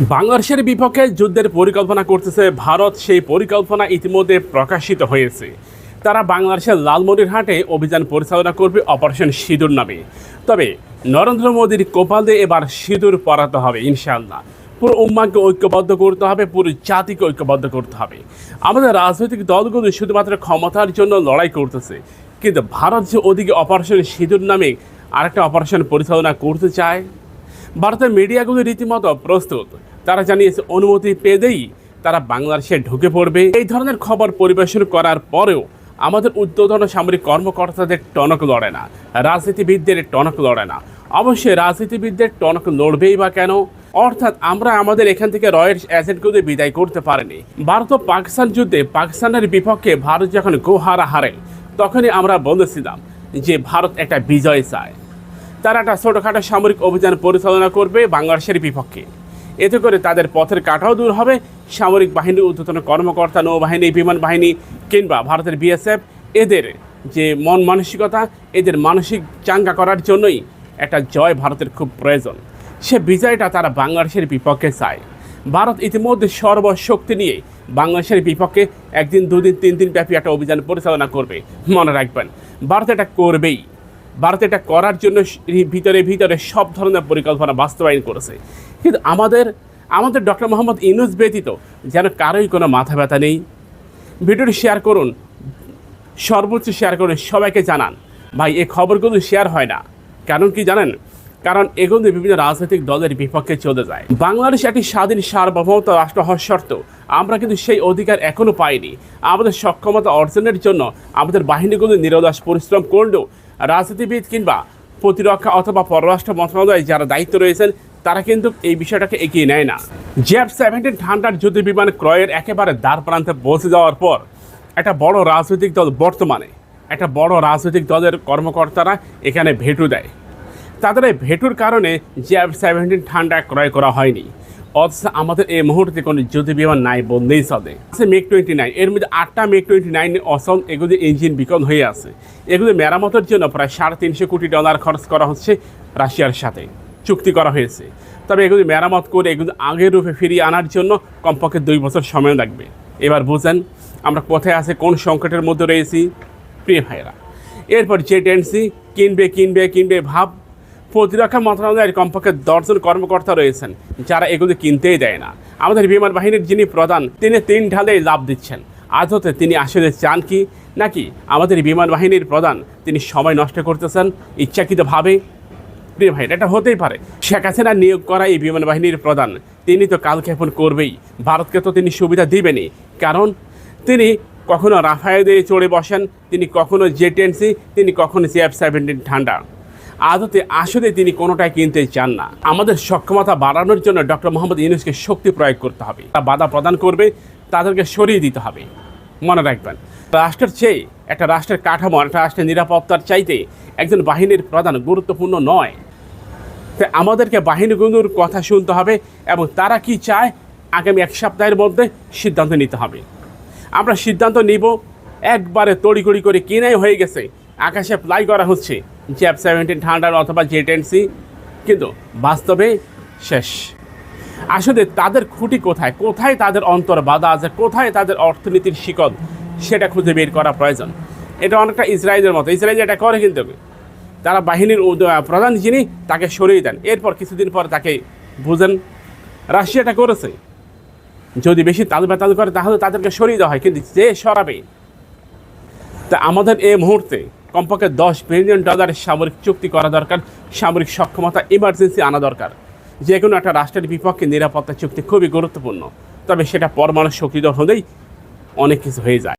বাংলাদেশের বিপক্ষে যুদ্ধের পরিকল্পনা করতেছে ভারত, সেই পরিকল্পনা ইতিমধ্যে প্রকাশিত হয়েছে। তারা বাংলাদেশের লালমনিরহাটে অভিযান পরিচালনা করবে অপারেশন সিঁদুর নামে। তবে নরেন্দ্র মোদীর কোপালে এবার সিঁদুর পরাতে হবে, ইনশাআল্লাহ। পুরো উম্মাকে ঐক্যবদ্ধ করতে হবে, পুরো জাতিকে ঐক্যবদ্ধ করতে হবে। আমাদের রাজনৈতিক দলগুলো শুধুমাত্র ক্ষমতার জন্য লড়াই করতেছে। কিন্তু ভারত যে ওদিকে অপারেশন সিঁদুর নামে আরেকটা অপারেশন পরিচালনা করতে চায় ভারতের মিডিয়াগুলি রীতিমতো প্রস্তুত। তারা জানিয়েছে, অনুমতি পেলেই তারা বাংলাদেশে ঢুকে পড়বে। এই ধরনের খবর পরিবেশন করার পরেও আমাদের উদ্বোধন সামরিক কর্মকর্তাদের টনক লড়ে না। রাজনীতিবিদদের টনক লড়ে না। অবশ্যই রাজনীতিবিদদের টনক লড়বেই বা কেন? অর্থাৎ আমরা আমাদের এখান থেকে রয়ের এজেন্টগুলো বিদায় করতে পারিনি। ভারত ও পাকিস্তান যুদ্ধে পাকিস্তানের বিপক্ষে ভারত যখন গোহারা হারে তখনই আমরা বলেছিলাম যে ভারত একটা বিজয় চায়। তারা একটা ছোটোখাটো সামরিক অভিযান পরিচালনা করবে বাংলাদেশের বিপক্ষে। এতে করে তাদের পথের কাটাও দূর হবে। সামরিক বাহিনীর ঊর্ধ্বতন কর্মকর্তা, নৌবাহিনী, বিমান বাহিনী কিংবা ভারতের বিএসএফ, এদের যে মন মানসিকতা, এদের মানসিক চাঙ্গা করার জন্যই একটা জয় ভারতের খুব প্রয়োজন। সে বিজয়টা তারা বাংলাদেশের বিপক্ষে চায়। ভারত ইতিমধ্যে সর্বশক্তি নিয়ে বাংলাদেশের বিপক্ষে একদিন, দুদিন, তিন দিন ব্যাপী একটা অভিযান পরিচালনা করবে। মনে রাখবেন, ভারত এটা করবেই। ভারত এটা করার জন্য ভিতরে ভিতরে সব ধরনের পরিকল্পনা বাস্তবায়ন করেছে। কিন্তু আমাদের আমাদের ডক্টর মোহাম্মদ ইনুস ব্যতীত যেন কারোই কোনো মাথা ব্যথা নেই। ভিডিওটি শেয়ার করুন, সর্বোচ্চ শেয়ার করুন সবাইকে জানান। ভাই এই খবরগুলো শেয়ার হয় না। কারণ কি জানেন? কারণ এগুলো বিভিন্ন রাজনৈতিক দলের বিপক্ষে চলে যায়। বাংলাদেশ একটি স্বাধীন সার্বভৌমত্ব রাষ্ট্র হওয়ার সত্ত্বেও আমরা কিন্তু সেই অধিকার এখনও পাইনি। আমাদের সক্ষমতা অর্জনের জন্য আমাদের বাহিনীগুলো নিরলস পরিশ্রম করলেও রাজনীতিবিদ কিংবা প্রতিরক্ষা অথবা পররাষ্ট্র মন্ত্রণালয়ে যারা দায়িত্ব রয়েছেন, তারা কিন্তু এই বিষয়টাকে এগিয়ে নেয় না। জেফ সেভেন্টিন ঠান্ডার যুদ্ধ বিমান ক্রয়ের একেবারে দ্বার প্রান্তে পৌঁছে যাওয়ার পর একটা বড় রাজনৈতিক দল বর্তমানে, একটা বড় রাজনৈতিক দলের কর্মকর্তারা এখানে ভেটু দেয়। তাদের এই ভেটুর কারণে জেফ সেভেন্টিন ঠান্ডা ক্রয় করা হয়নি। অথচ আমাদের এই মুহূর্তে কোনো যুদ্ধ বিমান নাই বললেই চলে। আছে মেক টোয়েন্টি নাইন এর মধ্যে আটটা মেক টোয়েন্টি নাইন অসম এগুলি ইঞ্জিন বিকল হয়ে আছে। এগুলি মেরামতের জন্য প্রায় সাড়ে তিনশো কোটি ডলার খরচ করা হচ্ছে রাশিয়ার সাথে। চুক্তি করা হয়েছে। তবে এগুলি মেরামত করে এগুলি আগের রূপে ফিরিয়ে আনার জন্য কমপক্ষে দুই বছর সময় লাগবে। এবার বুঝেন, আমরা কোথায় আছে, কোন সংকটের মধ্যে রয়েছি? প্রিয় ভাইরা এরপর যে টেন্সি কিনবে কিনবে কিনবে, ভাব প্রতিরক্ষা মন্ত্রণালয়ের কমপক্ষে দশজন কর্মকর্তা রয়েছেন, যারা এগুলো কিনতেই দেয় না। আমাদের বিমান বাহিনীর যিনি প্রধান, তিনি তিন ঢালে লাভ দিচ্ছেন। আদতে তিনি আসলে চান কি, নাকি আমাদের বিমান বাহিনীর প্রধান, তিনি সময় নষ্ট করতেছেন, ইচ্ছাকৃতভাবে? প্রিয় ভাই এটা হতেই পারে। শেখ হাসিনা নিয়োগ করা এই বিমান বাহিনীর প্রধান, তিনি তো কালক্ষেপণ করবেই। ভারতকে তো তিনি সুবিধা দিবেনই। কারণ, তিনি কখনো রাফায় দিয়ে চড়ে বসেন, তিনি কখনো জেটেন্সি তিনি কখনো সিএফ সেভেন্টিন ঠান্ডা। আদতে আসলে তিনি কোনোটাই কিনতে চান না। আমাদের সক্ষমতা বাড়ানোর জন্য ডক্টর মোহাম্মদ ইউনুসকে শক্তি প্রয়োগ করতে হবে। তা বাধা প্রদান করবে, তাদেরকে সরিয়ে দিতে হবে। মনে রাখবেন, রাষ্ট্রের চেয়ে একটা রাষ্ট্রের কাঠামো, একটা রাষ্ট্রের নিরাপত্তার চাইতে একজন বাহিনীর প্রধান গুরুত্বপূর্ণ নয়। তাই আমাদেরকে বাহিনীগুলোর কথা শুনতে হবে এবং তারা কি চায়, আগামী এক সপ্তাহের মধ্যে সিদ্ধান্ত নিতে হবে। আমরা সিদ্ধান্ত নিব, একবারে তড়িগড়ি করে কিনাই হয়ে গেছে, আকাশে ফ্লাই করা হচ্ছে। জ্যাপ সেভেন্টিন ঠান্ডার অথবা জে জেটেন্সি কিন্তু বাস্তবে শেষ। আসলে তাদের খুঁটি কোথায়? কোথায় তাদের অন্তর বাধা আছে? কোথায় তাদের অর্থনীতির শিকল? সেটা খুঁজে বের করা প্রয়োজন। এটা অনেকটা ইসরায়েলের মতো। ইসরায়েল এটা করে কিন্তু তারা বাহিনীর প্রধান যিনি, তাকে সরিয়ে দেন। এরপর কিছুদিন পর তাকে বুঝেন, রাশিয়াটা করেছে। যদি বেশি তাল বেতাল করে, তাহলে তাদেরকে সরিয়ে দেওয়া হয়। কিন্তু যে সরাবে, তা আমাদের এই মুহূর্তে কমপক্ষে দশ বিলিয়ন ডলারের সামরিক চুক্তি করা দরকার, সামরিক সক্ষমতা ইমার্জেন্সি আনা দরকার। যে কোনো একটা রাষ্ট্রের বিপক্ষে নিরাপত্তা চুক্তি খুবই গুরুত্বপূর্ণ। তবে সেটা পরমাণু শক্তিধর হলেই অনেক কিছু হয়ে যায়।